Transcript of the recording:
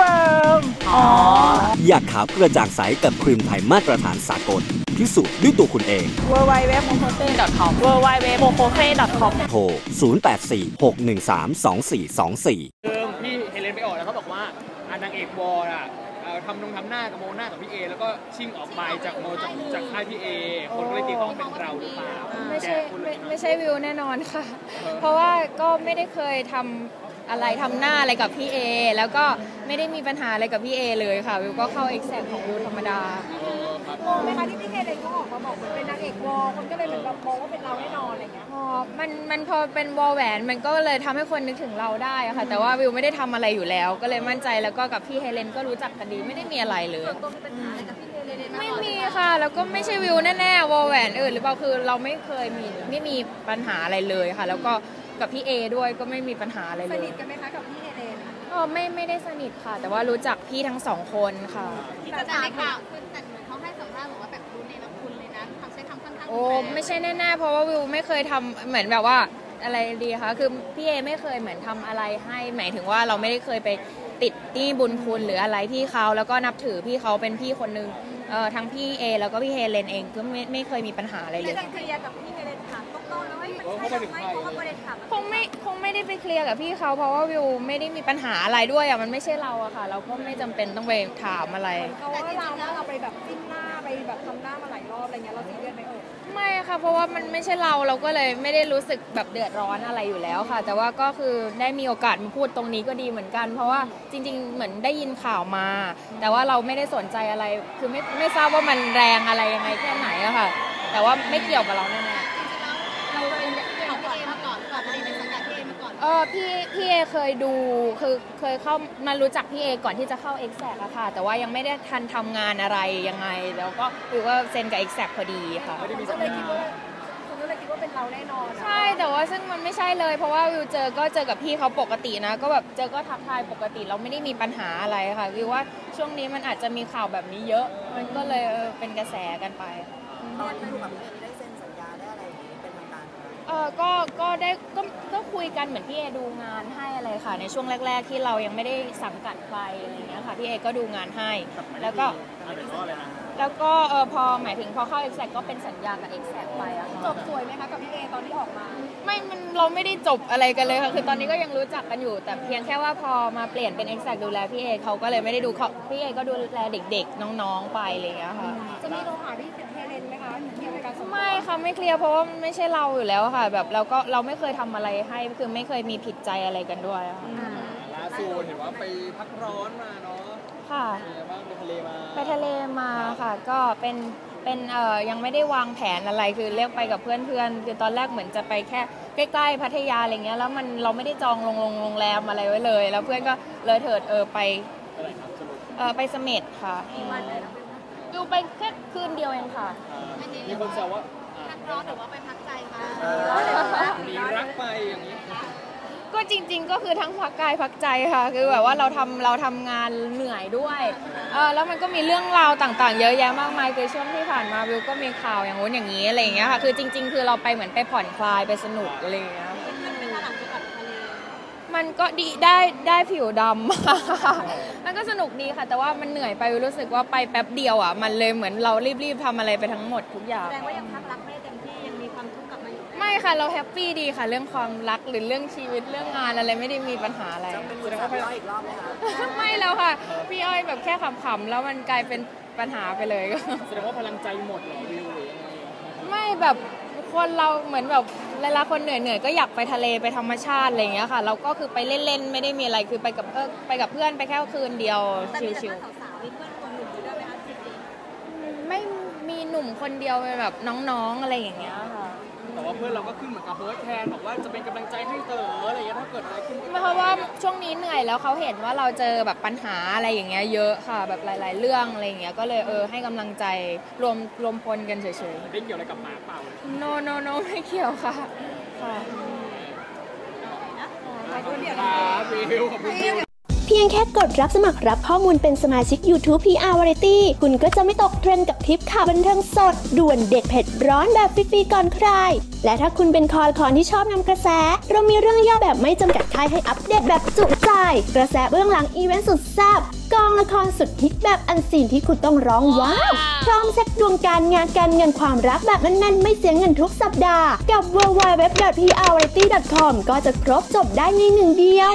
เฟิร์ม อ๋อ อยากขาวกระจ่างใสกับครีมไทยมาตรฐานสากลพิสูจน์ด้วยตัวคุณเอง w w w m o k o s e com w w w m o k o s e com โทร 0846132424 เดิมพี่เฮเลนไปออกแล้วเขาบอกว่าอ่านางเอกวอลอะเอ่อทำนงทำหน้ากับโมหน้ากับพี่เอ แล้วก็ชิ่งออกไปจากโมจากจากค่ายพี่เอ คนก็เลยตีต้องเป็นเราหรือเปล่าไม่ใช่แกพูดเลไม่ยนะไม่ใช่วิวแน่นอนค่ะ เพราะว่าก็ไม่ได้เคยทำ อะไรทำหน้าอะไรกับพี่เอแล้วก็ไม่ได้มีปัญหาอะไรกับพี่เอเลยค่ะวิวก็เข้า e x a c t ของวิวธรรมดามองไหมคะที่พี่เฮเลนเขาออกมาบอกเหมือนเป็นนางเอกวอลคนก็เลยเหมือนแบบมองว่าเป็นเราแน่นอนอะไรอย่างเงี้ยพอมันมันพอเป็นวอลแหวนมันก็เลยทำให้คนนึกถึงเราได้อะค่ะ แต่ว่าวิวไม่ได้ทำอะไรอยู่แล้ว ก็เลยมั่นใจแล้วก็กับพี่เฮเลนก็รู้จักกันดีไม่ได้มีอะไรเลยตัวมีปัญหาอะไรกับพี่เฮเลนไม่มีค่ะแล้วก็ไม่ใช่วิวแน่ๆวอลแหวนอื่นหรือเปล่าคือเราไม่เคยมีไม่มีปัญหาอะไรเลยค่ะ แล้วก็ กับพี่เอด้วยก็ไม่มีปัญหาอะไรสเลยนิทกันไหมคะกับพี่เฮเลนเออไม่ไม่ได้สนิทค่ะ แต่ว่ารู้จักพี่ทั้งสองคนค่ะแต่ในข่าวคือแต่เหมือนเขาให้สัมภาษณ์บอกว่าแบบรู้ในละคุณเลยนะทำใช้คำค่อนข้างโอ้ไม่ใช่แน่ๆเพราะว่าวิวไม่เคยทำเหมือนแบบว่าอะไรดีคะคือพี่เอไม่เคยเหมือนทำอะไรให้หมายถึงว่าเราไม่ได้เคยไปติดหนี้บุญคุณหรืออะไรพี่เขาแล้วก็นับถือพี่เขาเป็นพี่คนนึงเอ่อทั้งพี่เอแล้วก็พี่เฮเลนเองก็ไม่ไม่เคยมีปัญหาอะไรเลได้ยการเคลียร์กับพี่เฮเลน คงไม่คงไม่ได้ไปเคลียร์กับพี่เขาเพราะว่าวิวไม่ได้มีปัญหาอะไรด้วยอะมันไม่ใช่เราอะค่ะ เราก็ไม่จำเป็นต้องไปถามอะไร เขาว่าเราว่าเราไปแบบจิ้มหน้าไปแบบทำหน้ามาหลายรอบอะไรเงี้ยเราซีเรียสไหมเออไม่ค่ะ เพราะว่ามันไม่ใช่เราเราก็เลยไม่ได้รู้สึกแบบเดือดร้อนอะไรอยู่แล้วค่ะ แต่ว่าก็คือได้มีโอกาสมาพูดตรงนี้ก็ดีเหมือนกัน เพราะว่าจริง ๆ เหมือนได้ยินข่าวมา แต่ว่าเราไม่ได้สนใจอะไร คือไม่ไม่ทราบว่ามันแรงอะไรยังไงแค่ไหนอะค่ะ แต่ว่าไม่เกี่ยวกับเราแน่ๆ เราเป็นของพี่เอมาก่อนหรือเปล่าไม่ได้เป็นสังกัดพี่เอมาก่อนเออพี่พี่เอเคยดูคือเคยเข้ามารู้จักพี่เอก่อนที่จะเข้า e x a c t อะค่ะ แต่ว่ายังไม่ได้ทันทำงานอะไรยังไง แล้วก็คือว่าเซ็นกับ e x a c t พอดีค่ะ ไม่ได้มีก็สัมเลยภาคิดษว่าณ์คุณก็เลยคิดว่าเป็นเราแน่นอนใช่แต่ว่าซึ่งมันไม่ใช่เลย เพราะว่าวิวเจอก็เจอกับพี่เขาปกตินะ ก็แบบเจอก็ทักทายปกติเราไม่ได้มีปัญหาอะไรค่ะวิวว่าช่วงนี้มันอาจจะมีข่าวแบบนี้เยอะ มันก็เลยเออเป็นกระแสกันไป ตอนที่ดูกับพี่ได้เซ็ ก็ก็ได้ก็ก็คุยกันเหมือนพี่เอดูงานให้อะไรค่ะ ในช่วงแรก ๆ ที่เรายังไม่ได้สังกัดใครอะไรอย่างเงี้ยค่ะพี่เอก็ดูงานให้ แล้วก็ อะไรก็อะไรนะ แล้วก็เออพอหมายถึงพอเข้า e x a c t ก็เป็นสัญญากับ e x a c t ไปอะจค่ะบสวยไหมคะกับพี่เอตอนที่ออกมา ไม่มันเราไม่ได้จบอะไรกันเลยค่ะคือตอนนี้ก็ยังรู้จักกันอยู่ แต่เพียงแค่ว่าพอมาเปลี่ยนเป็น e x a c t ดูแลพี่เอเขาก็เลยไม่ได้ดูเขาพี่เอก็ดูแลเด็กๆ น้องๆไปอะไรอย่างเงี้ยค่ะ จะมีโทรหาพี่เฮเลนไหมคะเกี่ยวกับการส่งไม่ค่ะไม่เคลียร์เพราะว่าไม่ใช่เราอยู่แล้วค่ะ แบบเราก็เราไม่เคยทำอะไรให้คือไม่เคยมีผิดใจอะไรกันด้วยอะค่ะ ล่าสุดเห็นว่าไปพักร้อนมาเนาะ ค่ะเป็นไงบ้างไปทะเลมาไปทะเลมาค่ะ ก็เป็นเป็นเอ่อยังไม่ได้วางแผนอะไรคือเรียกไปกับเพื่อนๆคือตอนแรกเหมือนจะไปแค่ใกล้ๆพัทยาอะไรเงี้ยแล้วมันเราไม่ได้จองโรงโรงโรงแรมอะไรไว้เลย แล้วเพื่อนก็เลยเถิดเออไปอะไรครับสรุปเออไปเสม็ดค่ะอยู่ไปแค่คืนเดียวเองค่ะอ่ามีคนแซวว่าอ่าพักร้อนหรือว่าไปพักใจคะหนีรักไปอย่างนี้ ก็จริง ๆ ก็คือทั้งพักกายพักใจค่ะ คือแบบว่าเราทำเราทำงานเหนื่อยด้วยเออแล้วมันก็มีเรื่องราวต่างๆ เยอะแยะมากมายคือช่วงที่ผ่านมาวิวก็มีข่าวอย่างงู้นอย่างนี้อะไรอย่างเงี้ยค่ะ คือจริง ๆ คือเราไปเหมือนไปผ่อนคลายไปสนุกอะไรอย่างเงี้ย มันเป็นหลังจากแบบทะเลมันก็ดีได้ได้ผิวดำ มันก็สนุกดีค่ะ แต่ว่ามันเหนื่อยไปวิวรู้สึกว่าไปแป๊บเดียวอะ มันเลยเหมือนเรารีบๆทำอะไรไปทั้งหมดทุกอย่างแสดงว่ายังพักรักไม่ ไม่ค่ะเราแฮปปี้ดีค่ะ เรื่องความรักหรือเรื่องชีวิตเรื่องงานอะไรไม่ได้มีปัญหาอะไรเป็นมือสามร้อยอีกรอบไหมคะไม่แล้วค่ะ พี่อ้อยแบบแค่ขำๆแล้วมันกลายเป็นปัญหาไปเลยแสดงว่าพลังใจหมดเหรอวิวหรือยังไงไม่แบบคนเราเหมือนแบบเวลาคนเหนื่อยๆก็อยากไปทะเลไปธรรมชาติอะไรอย่างเงี้ยค่ะ เราก็คือไปเล่นๆไม่ได้มีอะไรคือไปกับเออไปกับเพื่อนไปแค่คืนเดียวแต่มีแต่ชิวเพื่อนสาวๆมีเพื่อน คนเดียวเป็นแบบน้องๆอะไรอย่างเงี้ยค่ะๆแต่ว่าเพื่อนเราก็ขึ้นเหมือนกับโพสต์แทนบอกว่าจะเป็นกำลังใจให้เต๋ออะไรอย่างเงี้ยถ้าเกิดอะไรขึ้นเพราะว่าช่วงนี้เหนื่อยแล้วเขาเห็นว่าเราเจอแบบปัญหาอะไรอย่างเงี้ยเยอะค่ะ แบบหลาย ๆ เรื่องอะไรอย่างเงี้ยก็เลยเออให้กำลังใจรวมรวมพลกันเฉยได้เกี่ยวอะไรกับหมาเปล่าๆ no no no ไม่เกี่ยวค่ะค่ะขอบคุณครับวิวขอบคุณวิวเพียงแค่กดรับสมัครรับข้อมูลเป็นสมาชิก YouTube PR Variety คุณก็จะไม่ตกเทรนด์กับทิปข่าวบันเทิงสด ด่วนเด็ดเผ็ดร้อนแบบฟรีๆก่อนใคร และถ้าคุณเป็นคอคอนที่ชอบนำกระแส เรามีเรื่องย่อแบบไม่จำกัดค่ายให้อัปเดตแบบจุใจ กระแสเบื้องหลังอีเวนต์สุดแซ่บกองละครสุดฮิตแบบอันซีนที่คุณต้องร้องว้าวพร้อมเซ็ตดวงการงานการเงินความรักแบบแน่นๆ ไม่เสียเงินทุกสัปดาห์ กับ w w w p r v a r i e t y c o m ก็จะครบจบได้ในหนึ่งเดียว